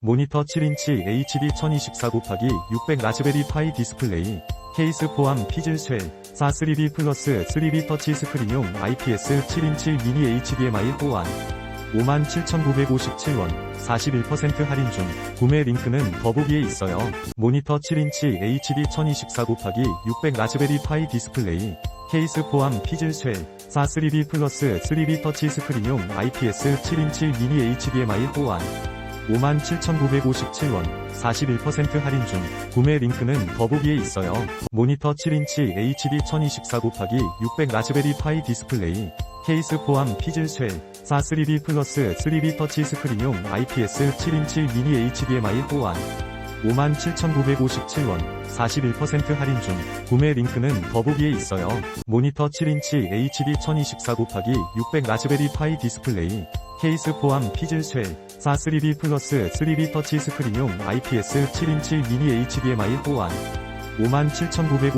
모니터 7인치 HD 1024 곱하기 600 라즈베리 파이 디스플레이, 케이스 포함 피즐 쉘, 4 3B 플러스 3B 터치 스크린용 IPS 7인치 미니 HDMI 또한 57,957원, 41% 할인 중, 구매 링크는 더보기에 있어요. 모니터 7인치 HD 1024 곱하기 600 라즈베리 파이 디스플레이, 케이스 포함 피즐 쉘, 4 3B 플러스 3B 터치 스크린용 IPS 7인치 미니 HDMI 또한 57,957원, 41% 할인 중, 구매 링크는 더보기에 있어요. 모니터 7인치 HD 1024 곱하기 600 라즈베리 파이 디스플레이, 케이스 포함 쉘, 4 3B 플러스 3B 터치 스크린용 IPS 7인치 미니 HDMI 또한 57,957원, 41% 할인 중, 구매 링크는 더보기에 있어요. 모니터 7인치 HD 1024 곱하기 600 라즈베리 파이 디스플레이, 케이스 포함 쉘, 4 3B 플러스 3B 터치 스크린용 IPS 7인치 미니 HDMI 또한 57,900